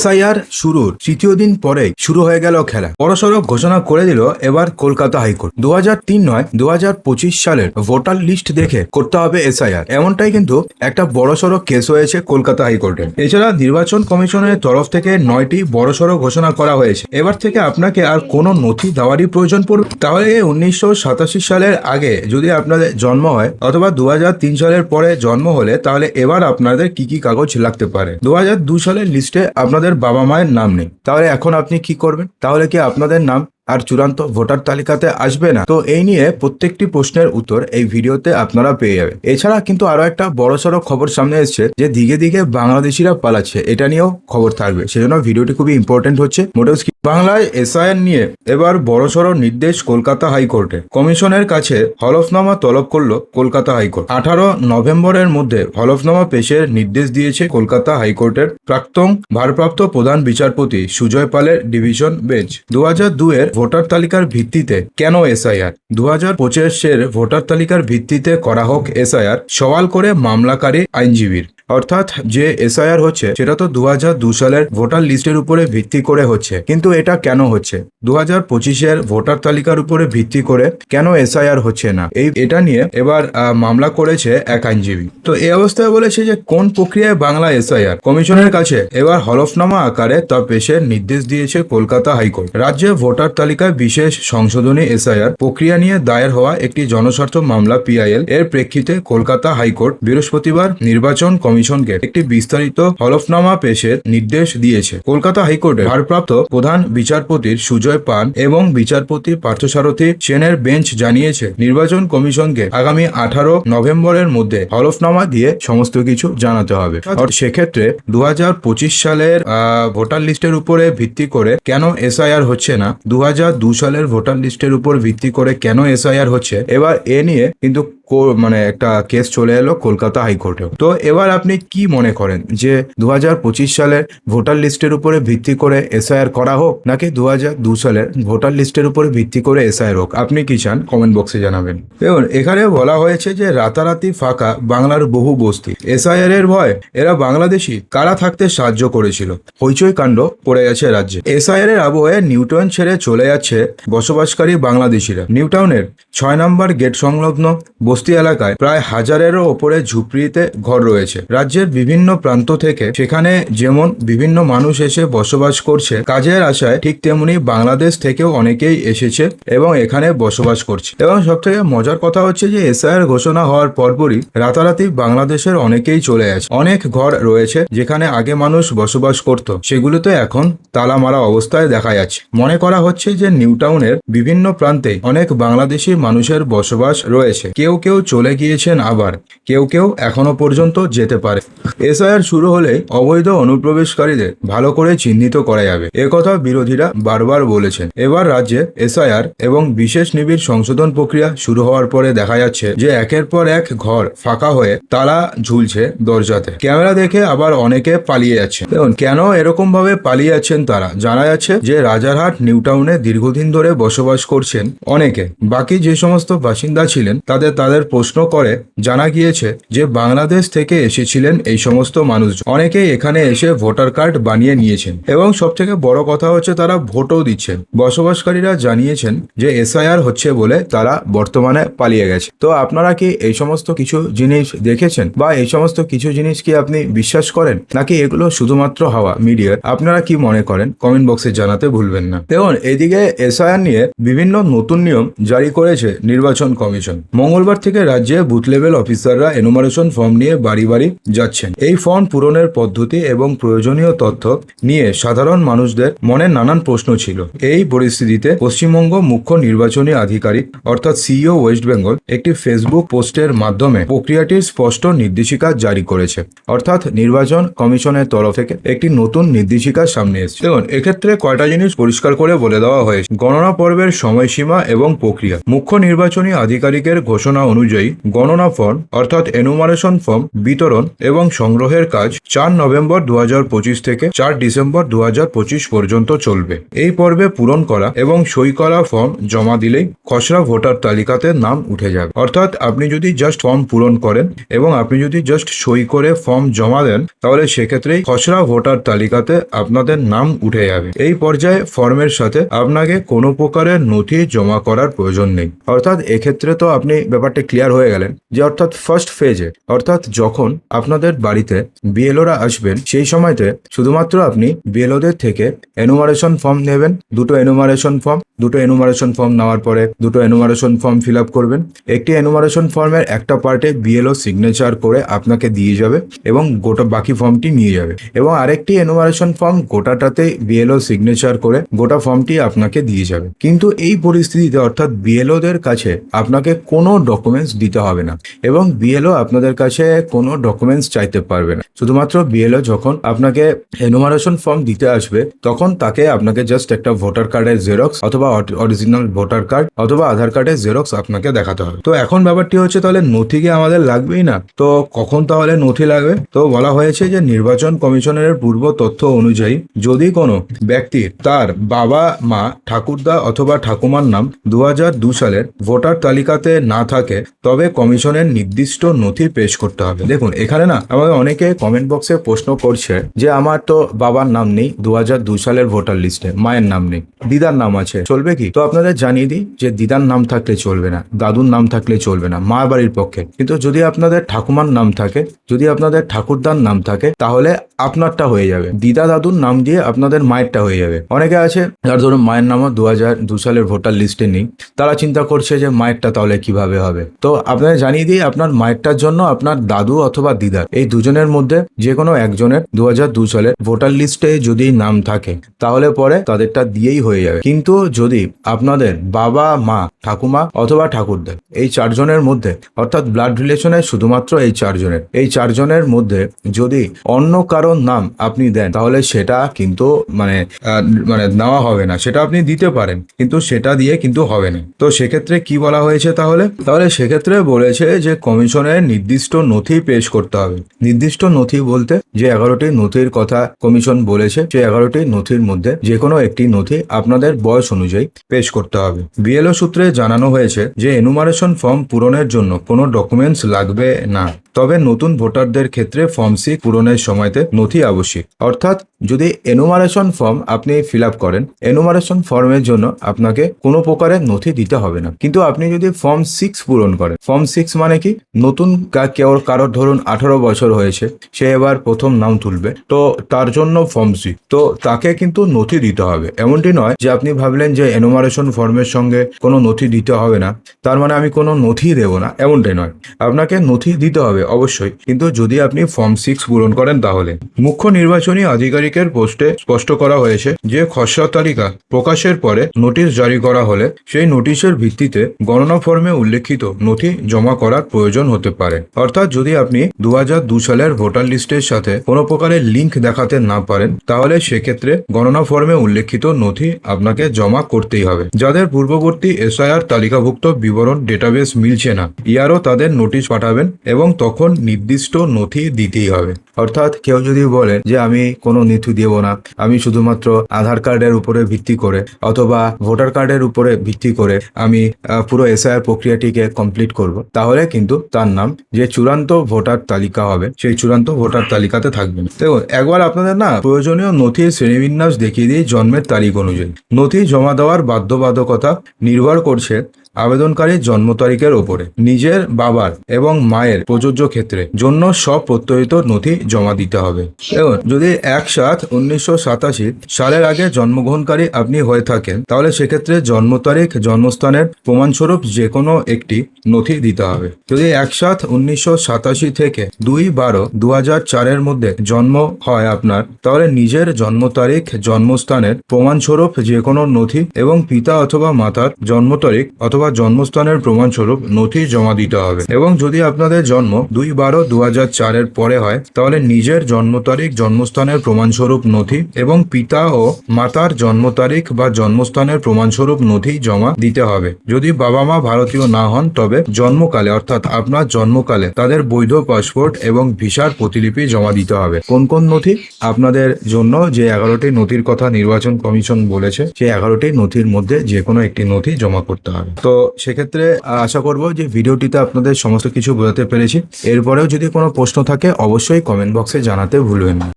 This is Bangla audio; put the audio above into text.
এসআইআর শুরুর তৃতীয় দিন পরেই শুরু হয়ে গেল খেলা। বড়সড় ঘোষণা করে দিল এবার কলকাতা হাইকোর্ট। দু নয় দু সালের ভোটার লিস্ট দেখে করতে হবে এসআইআর। এমনটাই কিন্তু একটা বড়সড় কেস হয়েছে কলকাতা হাইকোর্টে। এছাড়া নির্বাচন কমিশনের তরফ থেকে নয়টি বড়সড় ঘোষণা করা হয়েছে। এবার থেকে আপনাকে আর কোনো নথি দেওয়ারই প্রয়োজন পড়বে তাহলে উনিশশো সাতাশি সালের আগে যদি আপনাদের জন্ম হয় অথবা দু সালের পরে জন্ম হলে তাহলে এবার আপনাদের কি কি কাগজ লাগতে পারে? দু সালের লিস্টে আপনাদের বাবা মায়ের নাম নেই। তাহলে এখন আপনি কি করবেন? তাহলে কি আপনাদের নাম আর চূড়ান্ত ভোটার তালিকাতে আসবে না? তো এই নিয়ে প্রত্যেকটি প্রশ্নের উত্তর এই ভিডিওতে আপনারা পেয়ে যাবেন। এছাড়া কিন্তু আরও একটা বড় সড়ো খবর সামনে এসছে যে দিকে দিকে বাংলাদেশিরা পালাচ্ছে। এটা নিয়েও খবর থাকবে। সেজন্য ভিডিওটি খুবই ইম্পর্টেন্ট হচ্ছে। মোটেও বাংলায় এসআইএন নিয়ে এবার বড়সড় নির্দেশ কলকাতা হাইকোর্টে। কমিশনের কাছে হলফনামা তলব করল কলকাতা হাইকোর্ট। আঠারো নভেম্বরের মধ্যে হলফনামা পেশের নির্দেশ দিয়েছে কলকাতা হাইকোর্টের প্রাক্তন ভারপ্রাপ্ত প্রধান বিচারপতি সুজয় পালের ডিভিশন বেঞ্চ। দু হাজার দুয়ের ভোটার তালিকার ভিত্তিতে কেন এসআইআর? দু হাজার পঁচিশের ভোটার তালিকার ভিত্তিতে করা হোক এসআইআর, সওয়াল করে মামলাকারী আইনজীবীর। অর্থাৎ যে এসআইআর হচ্ছে, সেটা তো দু সালের ভোটার লিস্টের উপরে ভিত্তি করে হচ্ছে। কিন্তু এটা কেন হচ্ছে? দু হাজার পঁচিশের ভোটার তালিকার উপরে ভিত্তি করে কেন এসআইআর হচ্ছে না? এই, এটা নিয়ে এবার মামলা করেছে এক আইনজীবী। তো এই অবস্থায় বলেছে যে কোন প্রক্রিয়ায় বাংলা এসআইআর কমিশনের কাছে এবার হলফনামা আকারে তা পেশের নির্দেশ দিয়েছে কলকাতা হাইকোর্ট। রাজ্যে ভোটার তালিকায় বিশেষ সংশোধনী এসআইআর প্রক্রিয়া নিয়ে দায়ের হওয়া একটি জনস্বার্থ মামলা পিআইএল এর প্রেক্ষিতে কলকাতা হাইকোর্ট বৃহস্পতিবার নির্বাচন কমিশনকে একটি বিস্তারিত হলফনামা পেশের নির্দেশ দিয়েছে। কলকাতা হাইকোর্টের ভারপ্রাপ্ত প্রধান বিচারপতির সুজয় পান এবং বিচারপতি পার্থসারথী সেনের বেঞ্চ জানিয়েছে, নির্বাচন কমিশনকে আগামী আঠারো নভেম্বরের মধ্যে হলফনামা দিয়ে সমস্ত কিছু জানাতে হবে। সেক্ষেত্রে দু হাজার পঁচিশ সালের ভোটার লিস্টের উপরে ভিত্তি করে কেন এসআইআর হচ্ছে না? দু সালের ভোটার লিস্টের উপর ভিত্তি করে কেন এসআইআর হচ্ছে? এবার এ নিয়ে কিন্তু মানে একটা কেস চলে এলো কলকাতা হাইকোর্টেও। তো এবার আপনি কি মনে করেন যে দুহাজার পঁচিশ সালের ভোটার লিস্টের উপরে ভিত্তি করে এসআইআর করা হোক, নাকি দু সালের ভোটার লিস্টের উপরে ভিত্তি করে এসআইআর হোক? আপনি কি চান? কমেন্ট বক্সে জানাবেন। দেখুন, এখানে বলা হয়েছে যে রাতারাতি ফাঁকা বাংলার বহু বস্তি। এসআইআর এর ভয়, এরা বাংলাদেশি, কারা থাকতে সাহায্য করেছিল? হইচই কাণ্ড পড়ে গেছে রাজ্যে। এসআইআর এর আবহে নিউটাউন ছেড়ে চলে যাচ্ছে বসবাসকারী বাংলাদেশিরা। নিউটাউনের ছয় নম্বর গেট সংলগ্ন বস্তি এলাকায় প্রায় হাজারেরও ওপরে ঝুপড়িতে ঘর রয়েছে। রাজ্যের বিভিন্ন প্রান্ত থেকে সেখানে যেমন বিভিন্ন মানুষ এসে বসবাস করছে, কাজের আশায় ঠিক তেমনি বাংলাদেশ থেকেও অনেকেই এসেছে এবং এখানে বসবাস করছে। এবং সব থেকে মজার কথা হচ্ছে যে এসআইআর ঘোষণা হওয়ার পরপরই রাতারাতি বাংলাদেশের অনেকেই চলে আসে অনেক ঘর রয়েছে যেখানে আগে মানুষ বসবাস করত। সেগুলোতে এখন তালা মারা অবস্থায় দেখা যাচ্ছে। মনে করা হচ্ছে যে নিউ নিউটাউনের বিভিন্ন প্রান্তে অনেক বাংলাদেশি মানুষের বসবাস রয়েছে। কেউ কেউ চলে গিয়েছেন আবার। কেউ কেউ এখনও পর্যন্ত যেতে পারে। এসআইআর শুরু হলে অবৈধ অনুপ্রবেশকারীদের ভালো করে চিহ্নিত করা যাবে। একথা বিরোধীরা বারবার বলেছেন। এবার রাজ্যে এসআইআর এবং বিশেষ নিবিড় সংশোধন প্রক্রিয়া শুরু হওয়ার পরে দেখা যাচ্ছে যে একের পর এক ঘর ফাঁকা হয়ে তালা ঝুলছে দরজাতে। ক্যামেরা দেখে আবার অনেকে পালিয়ে যাচ্ছে দেখুন, কেন এরকম ভাবে পালিয়ে যাচ্ছেন তারা? জানা যাচ্ছে যে রাজারহাট, নিউটাউনে দীর্ঘদিন ধরে বসবাস করছেন অনেকে। বাকি যে সমস্ত বাসিন্দা ছিলেন তাদের তাদের প্রশ্ন করে, জানা গিয়েছে যে বাংলাদেশ থেকে এসেছিলেন এই সমস্ত মানুষ অনেকেই এখানে এসে ভোটার কার্ড বানিয়ে নিয়েছেন এবং সব থেকে বড় কথা হচ্ছে তারা ভোটও দিচ্ছেন। বসবাসকারীরা জানিয়েছেন যে এসআইআর হচ্ছে বলে তারা বর্তমানে পালিয়ে গেছে। তো আপনারা কি এই সমস্ত কিছু জিনিস দেখেছেন বা এই সমস্ত কিছু জিনিস কি আপনি বিশ্বাস করেন? নাকি এগুলো শুধুমাত্র হাওয়া মিডিয়ার? আপনারা কি মনে করেন? কমেন্ট বক্সে জানাতে ভুলবেন না। দেখুন, এদিকে এসআইআর নিয়ে বিভিন্ন নতুন নিয়ম জারি করেছে নির্বাচন কমিশন। মঙ্গলবার থেকে রাজ্যে বুথ লেভেল অফিসাররা এনুমারেশন ফর্ম নিয়ে বাড়ি বাড়ি যাচ্ছেন। এই ফর্ম পূরণের পদ্ধতি এবং প্রয়োজনীয় তথ্য নিয়ে সাধারণ মানুষদের মনে নানান প্রশ্ন ছিল। এই পরিস্থিতিতে পশ্চিমবঙ্গ মুখ্য নির্বাচনী আধিকারিক অর্থাৎ সিইও ওয়েস্ট বেঙ্গল একটি ফেসবুক পোস্টের মাধ্যমে প্রক্রিয়াটির স্পষ্ট নির্দেশিকা জারি করেছে। অর্থাৎ নির্বাচন কমিশনের তরফ থেকে একটি নতুন নির্দেশিকা সামনে এসেছে। দেখুন, এক্ষেত্রে কয়টা জিনিস পরিষ্কার করে বলে দেওয়া হয়েছে। গণনা পর্বের সময়সীমা এবং প্রক্রিয়া। মুখ্য নির্বাচনী আধিকারিকের ঘোষণা অনুযায়ী গণনা ফর্ম অর্থাৎ এনুমারেশন ফর্ম বিতরণ এবং সংগ্রহের কাজ চার নভেম্বর দু হাজার পঁচিশ থেকে চার ডিসেম্বর দু হাজার পঁচিশ পর্যন্ত চলবে। এই পর্বে পূরণ করা এবং সই করা ফর্ম জমা দিলেই খসড়া ভোটার তালিকাতে নাম উঠে যাবে। অর্থাৎ আপনি যদি জাস্ট ফর্ম পূরণ করেন এবং আপনি যদি জাস্ট সই করে ফর্ম জমা দেন, তাহলে সেক্ষেত্রেই খসড়া ভোটার তালিকাতে আপনাদের নাম উঠে যাবে। এই পর্যায়ে ফর্মের সাথে আপনাকে কোনো প্রকারের নথি জমা করার প্রয়োজন নেই। অর্থাৎ এক্ষেত্রে তো আপনি ব্যাপারটা ক্লিয়ার হয়ে গেলেন যে অর্থাৎ ফার্স্ট ফেজে অর্থাৎ যখন আপনাদের বাড়িতে বিএলওরা আসবেন, সেই সময়তে শুধুমাত্র আপনি বিএলওদের থেকে এনুমারেশন ফর্ম নেবেন, দুটো এনুমারেশন ফর্ম দুটো এনুমারেশন ফর্ম নেওয়ার পরে দুটো এনুমারেশন ফর্ম ফিল আপ করবেন। একটি এনুমারেশন ফর্মের একটা পার্টে বিএলও সিগনেচার করে আপনাকে দিয়ে যাবে এবং গোটা বাকি ফর্মটি নিয়ে যাবে। এবং আরেকটি এনুমারেশন ফর্ম গোটাটাতে বিএলও সিগনেচার করে গোটা ফর্মটি আপনাকে দিয়ে যাবে। কিন্তু এই পরিস্থিতিতে অর্থাৎ বিএলওদের কাছে আপনাকে কোনো ডকুমেন্টস দিতে হবে না এবং বিএলও আপনাদের কাছে কোনো ডকুমেন্টস চাইতে পারবে না। শুধুমাত্র বিএলও যখন আপনাকে এনুমারেশন ফর্ম দিতে আসবে, তখন তাকে আপনাকে জাস্ট একটা ভোটার কার্ডের জেরক্স অথবা অরিজিনাল ভোটার কার্ড অথবা আধার কার্ডের জেরক্স আপনাকে দেখাতে হবে। তো এখন ব্যাপারটি হচ্ছে তাহলে নথি কি আমাদের লাগবেই না? তো কখন তাহলে নথি লাগবে? তো বলা হয়েছে যে নির্বাচন কমিশনের পূর্ব তথ্য অনুযায়ী যদি কোনো ব্যক্তি তার বাবা, মা, ঠাকুরদা অথবা ঠাকুমার নাম দু সালের ভোটার তালিকাতে না থাকে, তবে কমিশনের নির্দিষ্ট নথি পেশ করতে হবে। দেখুন, এখানে না আমাকে অনেকে কমেন্ট বক্সে প্রশ্ন করছে যে আমার তো বাবার নাম নেই দু সালের ভোটার লিস্টে মায়ের নাম নেই, দিদার নাম আছে চলবে কি? তো আপনাদের জানিয়ে দিই যে দিদার নাম থাকলে চলবে না, দাদুর নাম থাকলে চলবে না, মা বাড়ির পক্ষে। কিন্তু যদি আপনাদের ঠাকুমার নাম থাকে, যদি আপনাদের ঠাকুরদার নাম থাকে, তাহলে আপনারটা হয়ে যাবে। দিদা দাদুর নাম দিয়ে আপনাদের মায়েরটা হয়ে যাবে। অনেকে আছে, যার ধরুন মায়ের নামও দু হাজার দু সালের ভোটার লিস্টে নেই, তারা চিন্তা করছে যে মায়েরটা তাহলে কীভাবে হবে? তো আপনাদের জানিয়ে দিই, আপনার মায়েরটার জন্য আপনার দাদু অথবা দিদার, এই দুজনের মধ্যে যে কোনো একজনের দু হাজার দু সালের ভোটার লিস্টে যদি নাম থাকে, তাহলে পরে তাদেরটা দিয়েই হয়ে যাবে। কিন্তু যদি আপনাদের বাবা, মা, ঠাকুমা অথবা ঠাকুরদা এই চারজনের মধ্যে, অর্থাৎ ব্লাড রিলেশনে শুধুমাত্র এই চারজনের এই চারজনের মধ্যে যদি অন্য কারোর নাম আপনি দেন, তাহলে সেটা কিন্তু মানে মানে নেওয়া হবে না। সেটা আপনি দিতে পারেন, কিন্তু সেটা দিয়ে কিন্তু হবে না। তো সেক্ষেত্রে কি বলা হয়েছে তাহলে? তাহলে সেক্ষেত্রে বলেছে যে কমিশনের নির্দিষ্ট নথি পেশ করতে হবে। নির্দিষ্ট নথি বলতে যে এগারোটি নথির কথা কমিশন বলেছে, সেই এগারোটি নথির মধ্যে যে কোনো একটি নথি আপনাদের বয়স অনুযায়ী পেশ করতে হবে। বিএলও সূত্রে জানানো হয়েছে যে এনুমারেশন ফর্ম পূরণের জন্য কোনো ডকুমেন্টস লাগবে না। তবে নতুন ভোটারদের ক্ষেত্রে ফর্ম সি পূরণের সময়তে নথি আবশ্যিক। অর্থাৎ যদি এনুমারেশন ফর্ম আপনি ফিল করেন এনুমারেশন ফর্মের জন্য আপনাকে কোনো প্রকারের নথি দিতে হবে না। কিন্তু আপনি যদি ফর্ম সিক্স পূরণ করেন ফর্ম সিক্স মানে কি? নতুন কেউ কারোর ধরুন আঠারো বছর হয়েছে, সে এবার প্রথম নাম তুলবে, তো তার জন্য ফর্ম সি তো তাকে কিন্তু নথি দিতে হবে। এমনটি নয় যে আপনি ভাবলেন যে এনুমারেশন ফর্মের সঙ্গে কোনো নথি দিতে হবে না, তার মানে আমি কোনো নথি দেবো না এমনটাই নয়। আপনাকে নথি দিতে হবে অবশ্যই। কিন্তু যদি আপনি ফর্ম সিক্স পূরণ করেন তাহলে। মুখ্য নির্বাচনী আধিকারিকের পোস্টে স্পষ্ট করা হয়েছে যে, খসড়া তালিকা প্রকাশের পরে নোটিশ জারি করা হলে সেই নোটিশের ভিত্তিতে গণনা ফর্মে উল্লেখিত নথি জমা করার প্রয়োজন হতে পারে। অর্থাৎ যদি আপনি দু সালের ভোটার লিস্টের সাথে কোনো প্রকারের লিঙ্ক দেখাতে না পারেন, তাহলে সেক্ষেত্রে গণনা ফর্মে উল্লেখিত নথি আপনাকে জমা করতেই হবে। যাদের পূর্ববর্তী এসআইআর তালিকাভুক্ত বিবরণ ডেটাবেস মিলছে না, ইয়ারও তাদের নোটিশ পাঠাবেন এবং তখন নির্দিষ্ট নথি দিতেই হবে। অর্থাৎ কেউ যদি বলে যে, আমি কোনো নথি দেব না। আমি শুধুমাত্র আধার কার্ডের উপরে ভিত্তি করে অথবা ভোটার কার্ডের উপরে ভিত্তি করে আমি পুরো এসআইআর প্রক্রিয়াটিকে কমপ্লিট করব। তাহলে কিন্তু তার নাম যে চূড়ান্ত ভোটার তালিকা হবে, সেই চূড়ান্ত ভোটার তালিকাতে থাকবে দেখুন, একবার আপনাদের না প্রয়োজনীয় নথির শ্রেণীবিন্যাস দেখিয়ে দিই জন্মের তারিখ অনুযায়ী। নথি জমা দেওয়ার বাধ্যবাধকতা নির্ভর করছে আবেদনকারীর জন্ম তারিখের ওপরে নিজের বাবার এবং মায়ের প্রযোজ্য ক্ষেত্রে জন্য সব প্রত্যয়িত নথি জমা দিতে হবে। এবং যদি এক সাত উনিশশো সালের আগে জন্মগ্রহণকারী আপনি হয়ে থাকেন, তাহলে সেক্ষেত্রে জন্ম তারিখ, জন্মস্থানের প্রমাণস্বরূপ যে কোনো একটি নথি দিতে হবে। যদি এক সাত উনিশশো থেকে দুই বারো দু চারের মধ্যে জন্ম হয় আপনার, তাহলে নিজের জন্ম তারিখ, জন্মস্থানের প্রমাণস্বরূপ যে কোনো নথি এবং পিতা অথবা মাতার জন্ম তারিখ অথবা অথবা জন্মস্থানের প্রমাণস্বরূপ নথি জমা দিতে হবে। এবং যদি আপনাদের জন্ম দুই বারো দু চারের পরে হয়, তাহলে নিজের জন্ম তারিখ, জন্মস্থানের প্রমাণস্বরূপ নথি এবং পিতা ও মাতার জন্ম তারিখ বা জন্মস্থানের প্রমাণস্বরূপ নথি জমা দিতে হবে। যদি বাবা মা ভারতীয় না হন, তবে জন্মকালে অর্থাৎ আপনার জন্মকালে তাদের বৈধ পাসপোর্ট এবং ভিসার প্রতিলিপি জমা দিতে হবে। কোন কোন নথি? আপনাদের জন্য যে এগারোটি নথির কথা নির্বাচন কমিশন বলেছে, সেই এগারোটি নথির মধ্যে যে কোনো একটি নথি জমা করতে হবে। তো সেক্ষেত্রে আশা করব যে ভিডিওটিতে আপনাদের সমস্ত কিছু বোঝাতে পেরেছি। এরপরেও যদি কোনো প্রশ্ন থাকে, অবশ্যই কমেন্ট বক্সে জানাতে ভুলবেন না।